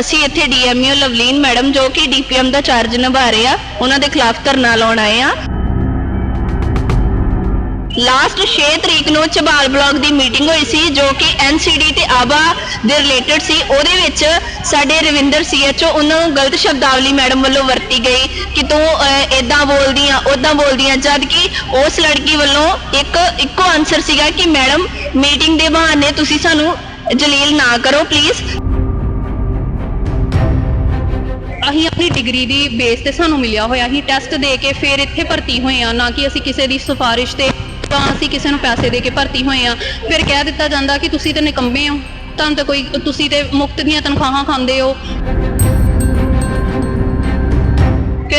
ਅਸੀਂ ਇੱਥੇ ਡੀਐਮਯੂ ਲਵਲੀਨ ਮੈਡਮ ਜੋ ਕਿ ਡੀਪੀਐਮ ਦਾ ਚਾਰਜ ਨਿਭਾ ਰਹੇ ਆ, ਉਹਨਾਂ ਦੇ ਖਿਲਾਫ ਧਰਨਾ ਲਾਉਣ ਆਏ ਆ। ਲਾਸਟ 6 ਤਰੀਕ ਨੂੰ ਚਬਾਲ ਬਲਾਕ ਦੀ ਮੀਟਿੰਗ ਹੋਈ ਸੀ, ਜੋ ਕਿ ਐਨਸੀਡੀ ਤੇ ਆਬਾ ਦੇ ਰਿਲੇਟਡ ਸੀ। ਉਹਦੇ ਵਿੱਚ ਸਾਡੇ ਰਵਿੰਦਰ ਸੀਐਚਓ ਉਹਨਾਂ ਨੂੰ ਗਲਤ ਸ਼ਬਦਾਵਲੀ ਮੈਡਮ ਵੱਲੋਂ ਵਰਤੀ ਗਈ ਕਿ ਤੂੰ ਇਦਾਂ ਬੋਲਦੀ ਆ ਉਦਾਂ ਬੋਲਦੀ ਆ ਜਦ ਕਿ ਉਸ ਲੜਕੀ ਵੱਲੋਂ ਇੱਕ, ਇੱਕੋ ਆਨਸਰ ਸੀਗਾ ਕਿ, ਮੈਡਮ ਮੀਟਿੰਗ ਦੇ ਬਹਾਨੇ ਤੁਸੀਂ ਸਾਨੂੰ ਜਲੀਲ ਨਾ ਕਰੋ ਪਲੀਜ਼ ਅਸੀਂ ਆਪਣੀ ਡਿਗਰੀ ਦੀ ਬੇਸ ਤੇ ਸਾਨੂੰ ਮਿਲਿਆ ਹੋਇਆ ਅਸੀਂ ਟੈਸਟ ਦੇ ਕੇ ਫਿਰ ਇੱਥੇ ਭਰਤੀ ਹੋਏ ਆ ਨਾ ਕਿ ਅਸੀਂ ਕਿਸੇ ਦੀ ਸਿਫਾਰਿਸ਼ ਤੇ ਤਾਂ ਅਸੀਂ ਕਿਸੇ ਨੂੰ ਪੈਸੇ ਦੇ ਕੇ ਭਰਤੀ ਹੋਏ ਆ ਫਿਰ ਕਹਿ ਦਿੱਤਾ ਜਾਂਦਾ ਕਿ ਤੁਸੀਂ ਤੇ ਨਿਕੰਮੇ ਹੋ। ਤੁਹਾਨੂੰ ਤਾਂ ਕੋਈ ਤੁਸੀਂ ਤੇ ਮੁਫਤ ਦੀਆਂ ਤਨਖਾਹਾਂ ਖਾਂਦੇ ਹੋ।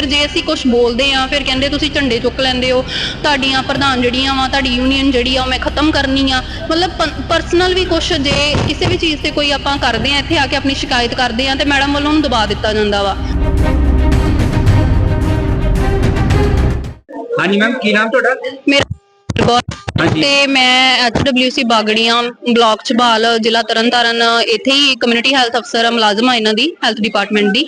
ਫਿਰ ਜੇ ਅਸੀਂ ਕੁਝ ਬੋਲਦੇ ਆ ਫਿਰ ਕਹਿੰਦੇ ਤੁਸੀਂ ਝੰਡੇ ਚੁੱਕ ਲੈਂਦੇ ਹੋ ਤੁਹਾਡੀਆਂ ਪ੍ਰਧਾਨ ਜਿਹੜੀਆਂ ਵਾ ਤੁਹਾਡੀ ਯੂਨੀਅਨ ਜਿਹੜੀ ਆ ਉਹ ਮੈਂ ਖਤਮ ਕਰਨੀ ਆ। ਮਤਲਬ ਪਰਸਨਲ ਵੀ ਕੁਝ ਜੇ ਕਿਸੇ ਵੀ ਚੀਜ਼ ਤੇ ਕੋਈ ਆਪਾਂ ਕਰਦੇ ਆ ਇੱਥੇ ਆ ਕੇ ਆਪਣੀ ਸ਼ਿਕਾਇਤ ਕਰਦੇ ਆ ਤੇ ਮੈਡਮ ਵੱਲੋਂ ਉਹਨੂੰ ਦਬਾ ਦਿੱਤਾ ਜਾਂਦਾ ਵਾ। ਹਾਂਜੀ ਮੈਮ ਕੀ ਨਾਮ ਤੁਹਾਡਾ? ਮੇਰਾ ਗੌਰ। ਤੇ ਮੈਂ ਐਚਡਬਲਯੂਸੀ ਬਾਗੜੀਆਂ ਬਲਾਕ ਚਬਾਲ ਜ਼ਿਲ੍ਹਾ ਤਰਨਤਾਰਨ ਇੱਥੇ ਹੀ ਕਮਿਊਨਿਟੀ ਹੈਲਥ ਅਫਸਰ ਮੁਲਾਜ਼ਮ ਆ ਇਹਨਾਂ ਦੀ ਹੈਲਥ ਡਿਪਾਰਟਮੈਂਟ ਦੀ।